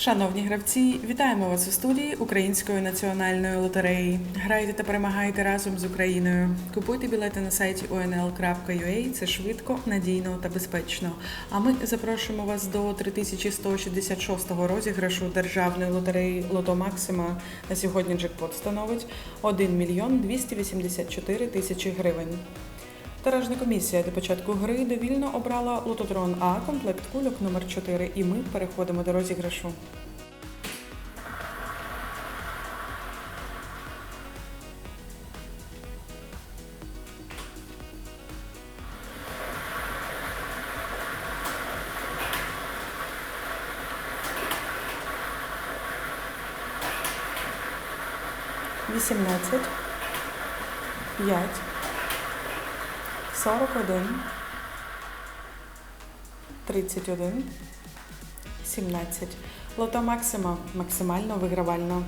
Шановні гравці, вітаємо вас у студії Української національної лотереї. Грайте та перемагайте разом з Україною. Купуйте білети на сайті onl.ua. Це швидко, надійно та безпечно. А ми запрошуємо вас до 3166 розіграшу державної лотереї Лото Максима. На сьогодні джекпот становить 1 мільйон 284 тисячі гривень. Тиражна комісія до початку гри довільно обрала лототрон А, комплект кульок номер 4 і ми переходимо до розіграшу. Вісімнадцять, п'ять, сорок один, тридцять один, сімнадцять. Лото Максима максимально вигравально.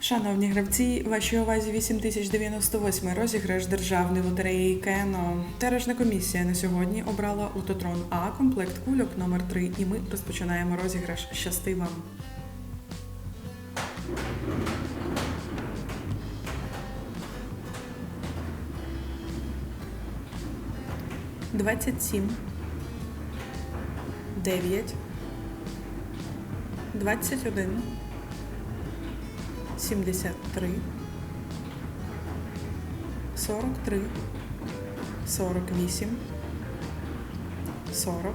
Шановні гравці, вашій увазі 8098 розіграш державної лотереї Кено. Теражна комісія на сьогодні обрала лототрон А, комплект кульок номер 3 і ми розпочинаємо розіграш. Щасти вам! Двадцять сім, дев'ять, двадцять один. 73, 43, 48, 40,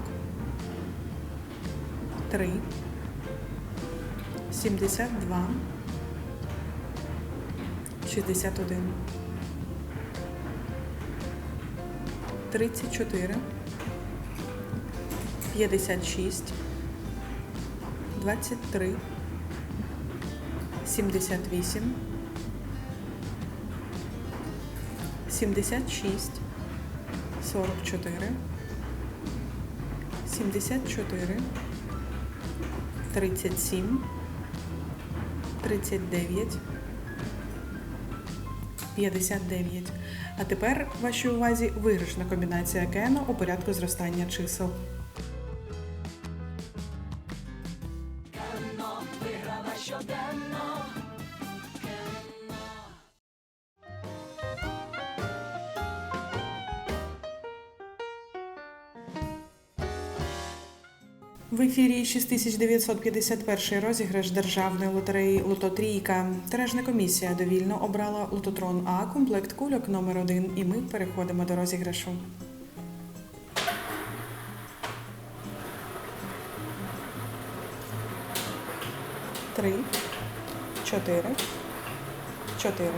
3, 72, 61, 34, 56, 23, 78, 76, 44, 74, 37, 39, 59. А тепер вашій увазі виграшна комбінація Кено у порядку зростання чисел. В ефірі 6951 розіграш державної лотереї Лото Трійка. Тиражна комісія довільно обрала лототрон А, комплект кульок номер 1 і ми переходимо до розіграшу. Три, чотири, чотири.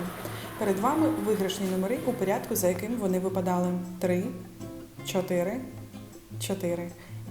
Перед вами виграшні номери у порядку, за яким вони випадали. Три, чотири, чотири.